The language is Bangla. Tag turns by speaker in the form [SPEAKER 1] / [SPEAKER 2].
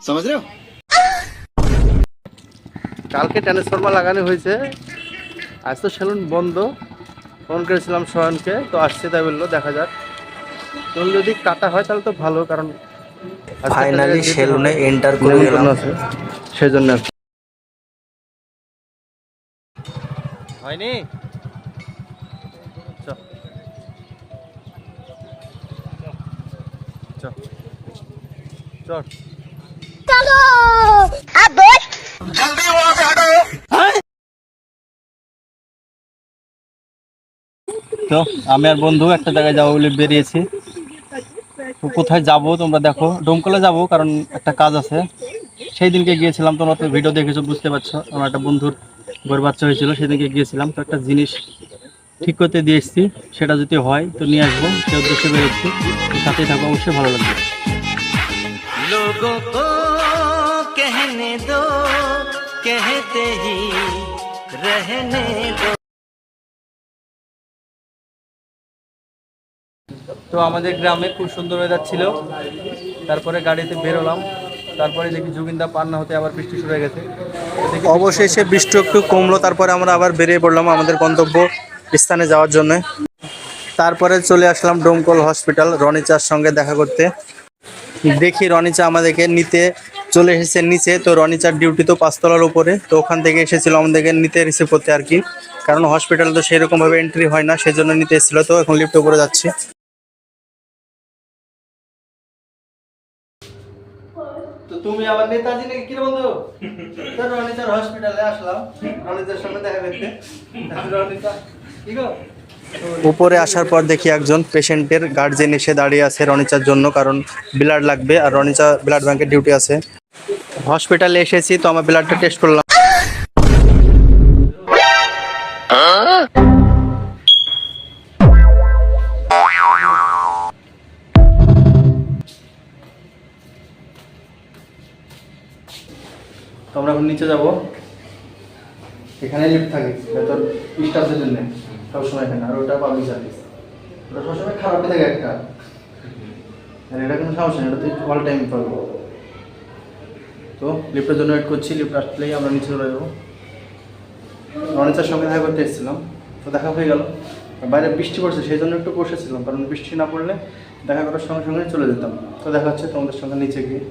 [SPEAKER 1] समझ रहे हो
[SPEAKER 2] কালকে ট্রান্সফরমার লাগানো হয়েছে আজ তো সেলুন বন্ধ ফোন করেছিলাম সোহানকে তো আসছে তাই বললো দেখা যাক চুল যদি কাটা হয় তাহলে তো ভালো কারণ আজকে
[SPEAKER 3] ফাইনালি
[SPEAKER 2] যেতে
[SPEAKER 3] সেলুনে
[SPEAKER 2] হবে।
[SPEAKER 3] এন্টার করে
[SPEAKER 2] নেমন্তন্ন
[SPEAKER 3] গেলাম
[SPEAKER 2] আছে সেই জন্য আর কি। হয়নি চ। চ। চল তো আমি আর বন্ধু একটা জায়গায় যাব বলে বেরিয়েছি। তো কোথায় যাব তোমরা দেখো। ডোমকলে যাব কারণ একটা কাজ আছে। সেই দিনকে গিয়েছিলাম তোমরা তো ভিডিও দেখেছ বুঝতে পারছ। আমার একটা বন্ধুর গরু বাচ্চা হয়েছিল সেদিনকে গিয়েছিলাম। তো একটা জিনিস ঠিক করতে দিয়ে এসেছি সেটা যদি হয় তো নিয়ে আসব। সে উদ্দেশ্যে বেরোচ্ছি। সাথে থাকব অবশ্যই ভালো লাগবে।
[SPEAKER 3] लोगों को कहने दो कहते ही रहने दो
[SPEAKER 2] তো আমাদের গ্রামে খুব সুন্দর ওয়েদার ছিল তারপরে গাড়িতে বেরোলাম তারপরে দেখি যোগিন্দা পার না হতে আবার বৃষ্টি শুরু হয়ে গেছে অবশেষে বৃষ্টি একটু কমলো তারপরে আমরা আবার বেরিয়ে পড়লাম আমাদের গন্তব্য স্থানে যাওয়ার জন্য তারপরে চলে আসলাম ডোমকল হসপিটাল রনিচার সঙ্গে দেখা করতে দেখি রনিচা আমাদেরকে নিতে চলে এসেছে নিচে। তো রনিচার ডিউটি তো পাঁচতলার উপরে। তো ওখান থেকে এসেছিল আমাদেরকে নিতে রিসিভ করতে আর কি। কারণ হসপিটাল তো সেরকম ভাবে এন্ট্রি হয় না সেজন্য নিতে এসেছিল। তো এখন লিফটে উপরে যাচ্ছি। তো তুমি আবার নেতাজি নাকি? কি বন্ধু? তো রনিতার হসপিটালে আসলাম। রনিতার সঙ্গে দেখা করতে। রনিতা কি গো? উপরে আসার পর দেখি একজন পেশেন্টের গার্জেন এসে দাঁড়িয়ে আছে রনিচার জন্য, কারণ ব্লাড লাগবে আর রনিচা ব্লাড ব্যাংকের ডিউটি আছে। হসপিটালে এসেছি, তো আমার ব্লাডটা টেস্ট করলাম। আমরা এখন নিচে যাব। এখানে লিফট থাকে স্টাফদের জন্য। সবসময় এখানে আর ওটা পাবলিক সার্ভিস ওটা সবসময় খারাপই থাকে একটা। আর এটা কোনো সমস্যা নেই, এটা তো অল টাইম পাবো তো লিফটের জন্য ওয়েট করছি, লিফট আসলেই আমরা নিচে চলে যাব। রনিতার সঙ্গে দেখা করতে এসেছিলাম, তো দেখা হয়ে গেল। বাইরে বৃষ্টি পড়ছে, সেই জন্য একটু বসেছিলাম কারণ বৃষ্টি না পড়লে দেখা করার সঙ্গে সঙ্গে চলে যেতাম। তো দেখা হচ্ছে তোমাদের সঙ্গে নিচে গিয়ে।